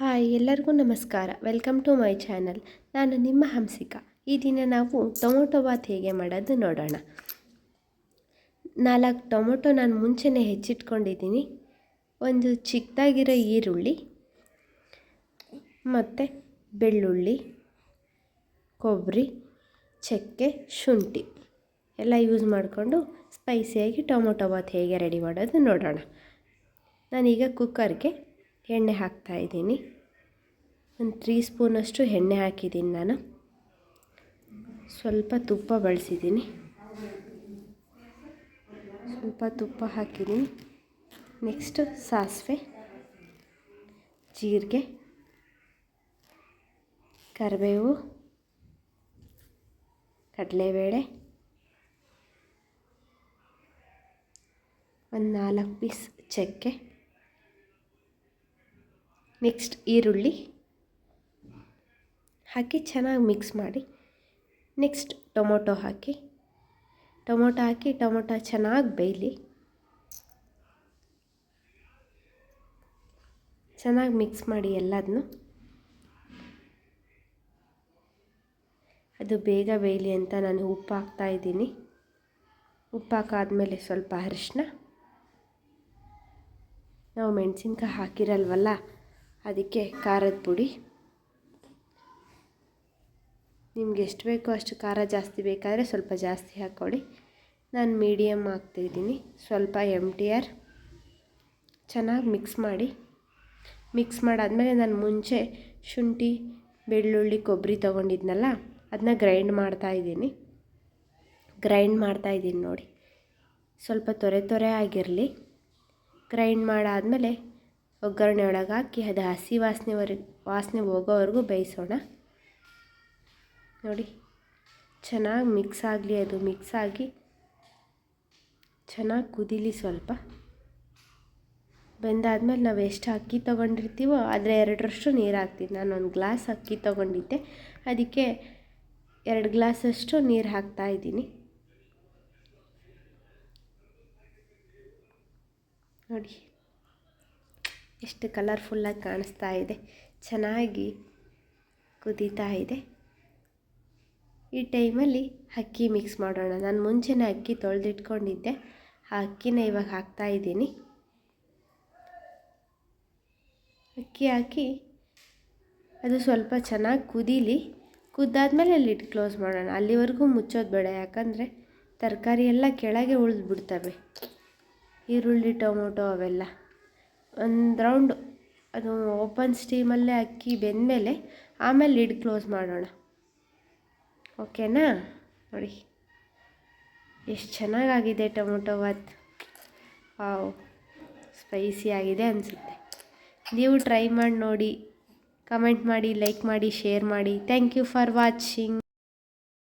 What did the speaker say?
Hi, ಎಲ್ಲರಿಗೂ ನಮಸ್ಕಾರ. Welcome to my channel. ನಾನು ನಿಮ್ಮ ಹಂಸಿಕಾ. ಈ ದಿನ ನಾವು ಟೊಮೊಟೊ ಬಾತ್ ಹೇಗೆ ಮಾಡೋದು ನೋಡೋಣ. ನಾಲ್ಕು ಟೊಮೊಟೊ ನಾನು ಮುಂಚೆನೇ ಹೆಚ್ಚಿಟ್ಕೊಂಡಿದ್ದೀನಿ. ಒಂದು ಚಿಕ್ಕದಾಗಿರೋ ಈರುಳ್ಳಿ, ಮತ್ತು ಬೆಳ್ಳುಳ್ಳಿ, ಕೊಬ್ಬರಿ, ಚಕ್ಕೆ, ಶುಂಠಿ ಎಲ್ಲ ಯೂಸ್ ಮಾಡಿಕೊಂಡು ಸ್ಪೈಸಿಯಾಗಿ ಟೊಮೊಟೊ ಬಾತ್ ಹೇಗೆ ರೆಡಿ ಮಾಡೋದು ನೋಡೋಣ. ನಾನೀಗ ಕುಕ್ಕರ್ಗೆ ಎಣ್ಣೆ ಹಾಕ್ತಾಯಿದ್ದೀನಿ ಒಂದು ತ್ರೀ ಸ್ಪೂನಷ್ಟು ಎಣ್ಣೆ ಹಾಕಿದ್ದೀನಿ ನಾನು. ಸ್ವಲ್ಪ ತುಪ್ಪ ಬಳಸಿದ್ದೀನಿ. ಸ್ವಲ್ಪ ತುಪ್ಪ ಹಾಕಿದ್ದೀನಿ. ನೆಕ್ಸ್ಟ್ ಸಾಸಿವೆ, ಜೀರಿಗೆ, ಕರಿಬೇವು, ಕಡಲೆಬೇಳೆ, ಒಂದು ನಾಲ್ಕು ಪೀಸ್ ಚಕ್ಕೆ. ನೆಕ್ಸ್ಟ್ ಈರುಳ್ಳಿ. ಹಾಕಿ ಚೆನ್ನಾಗಿ ಮಿಕ್ಸ್ ಮಾಡಿ. ನೆಕ್ಸ್ಟ್ ಟೊಮೊಟೊ ಹಾಕಿ. ಟೊಮೊಟೊ ಹಾಕಿ, ಟೊಮೊಟೊ ಚೆನ್ನಾಗಿ ಬೇಯಲಿ. ಚೆನ್ನಾಗಿ ಮಿಕ್ಸ್ ಮಾಡಿ ಎಲ್ಲದನ್ನು ಅದು ಬೇಗ ಬೇಯಲಿ ಅಂತ ನಾನು ಉಪ್ಪು ಹಾಕ್ತಾಯಿದ್ದೀನಿ ಉಪ್ಪು ಹಾಕಾದ್ಮೇಲೆ ಸ್ವಲ್ಪ ಅರಿಶಿನ ನಾವು ಮೆಣಸಿನ್ಕಾಯಿ ಹಾಕಿರಲ್ವಲ್ಲ? ಅದಕ್ಕೆ ಖಾರದ ಪುಡಿ. ನಿಮ್ಗೆ ಎಷ್ಟು ಬೇಕೋ ಅಷ್ಟು ಖಾರ ಜಾಸ್ತಿ ಬೇಕಾದರೆ ಸ್ವಲ್ಪ ಜಾಸ್ತಿ ಹಾಕ್ಕೊಳ್ಳಿ ನಾನು ಮೀಡಿಯಮ್ ಹಾಕ್ತಿದ್ದೀನಿ ಸ್ವಲ್ಪ ಎಂ ಟಿ ಆರ್ ಚೆನ್ನಾಗಿ ಮಿಕ್ಸ್ ಮಾಡಿ. ಮಿಕ್ಸ್ ಮಾಡಾದಮೇಲೆ ನಾನು ಮುಂಚೆ ಶುಂಠಿ, ಬೆಳ್ಳುಳ್ಳಿ ಕೊಬ್ಬರಿ ತೊಗೊಂಡಿದ್ನಲ್ಲ ಅದನ್ನ ಗ್ರೈಂಡ್ ಮಾಡ್ತಾಯಿದ್ದೀನಿ ಗ್ರೈಂಡ್ ಮಾಡ್ತಾಯಿದ್ದೀನಿ ನೋಡಿ. ಸ್ವಲ್ಪ ತೊರೆ ತೊರೆ ಆಗಿರಲಿ. ಗ್ರೈಂಡ್ ಮಾಡಾದಮೇಲೆ ಒಗ್ಗರಣೆ ಒಳಗೆ ಹಾಕಿ ಅದು ಹಸಿ ವಾಸನೆವರೆಗೆ ವಾಸನೆ ಹೋಗೋವರೆಗೂ ಬೇಯಿಸೋಣ. ನೋಡಿ, ಚೆನ್ನಾಗಿ ಮಿಕ್ಸ್ ಆಗಲಿ, ಅದು ಮಿಕ್ಸ್ ಆಗಿ ಚೆನ್ನಾಗಿ ಕುದೀಲಿ ಸ್ವಲ್ಪ. ಬೆಂದಾದ್ಮೇಲೆ ನಾವು ಎಷ್ಟು ಅಕ್ಕಿ ತೊಗೊಂಡಿರ್ತೀವೋ ಅದರ ಎರಡರಷ್ಟು ನೀರು ಹಾಕ್ತೀನಿ. ನಾನು ಒಂದು ಗ್ಲಾಸ್ ಅಕ್ಕಿ ತೊಗೊಂಡಿದ್ದೆ. ಅದಕ್ಕೆ ಎರಡು ಗ್ಲಾಸಷ್ಟು ನೀರು ಹಾಕ್ತಾ ಇದ್ದೀನಿ. ನೋಡಿ. ಎಷ್ಟು ಕಲರ್ಫುಲ್ಲಾಗಿ ಕಾಣಿಸ್ತಾ ಇದೆ. ಚೆನ್ನಾಗಿ ಕುದೀತಾ ಇದೆ. ಈ ಟೈಮಲ್ಲಿ ಅಕ್ಕಿ ಮಿಕ್ಸ್ ಮಾಡೋಣ. ನಾನು ಮುಂಚೆನೇ ಅಕ್ಕಿ ತೊಳೆದಿಟ್ಕೊಂಡಿದ್ದೆ. ಆ ಅಕ್ಕಿನ ಇವಾಗ ಹಾಕ್ತಾಯಿದ್ದೀನಿ ಅಕ್ಕಿ ಹಾಕಿ ಅದು ಸ್ವಲ್ಪ ಚೆನ್ನಾಗಿ ಕುದೀಲಿ. ಕುದ್ದಾದ್ಮೇಲೆ ಇಟ್ಟು ಕ್ಲೋಸ್ ಮಾಡೋಣ. ಅಲ್ಲಿವರೆಗೂ ಮುಚ್ಚೋದು ಬೇಡ. ಯಾಕಂದರೆ ತರಕಾರಿ ಎಲ್ಲ ಕೆಳಗೆ ಉಳಿದ್ಬಿಡ್ತವೆ. ಈರುಳ್ಳಿ, ಟೊಮೊಟೊ ಅವೆಲ್ಲ. ಒಂದು ರೌಂಡ್ ಅದು ಓಪನ್ ಸ್ಟೀಮಲ್ಲೇ ಅಕ್ಕಿ ಬೆಂದಮೇಲೆ ಆಮೇಲೆ ಲಿಡ್ ಕ್ಲೋಸ್ ಮಾಡೋಣ. ಓಕೆನಾ ನೋಡಿ. ಎಷ್ಟು ಚೆನ್ನಾಗಾಗಿದೆ ಟೊಮೊಟೊ ಬಾತ್ ವಾವ್ ಸ್ಪೈಸಿ ಆಗಿದೆ ಅನಿಸುತ್ತೆ. ನೀವು ಟ್ರೈ ಮಾಡಿ ನೋಡಿ. ಕಮೆಂಟ್ ಮಾಡಿ ಲೈಕ್ ಮಾಡಿ ಶೇರ್ ಮಾಡಿ. Thank you for watching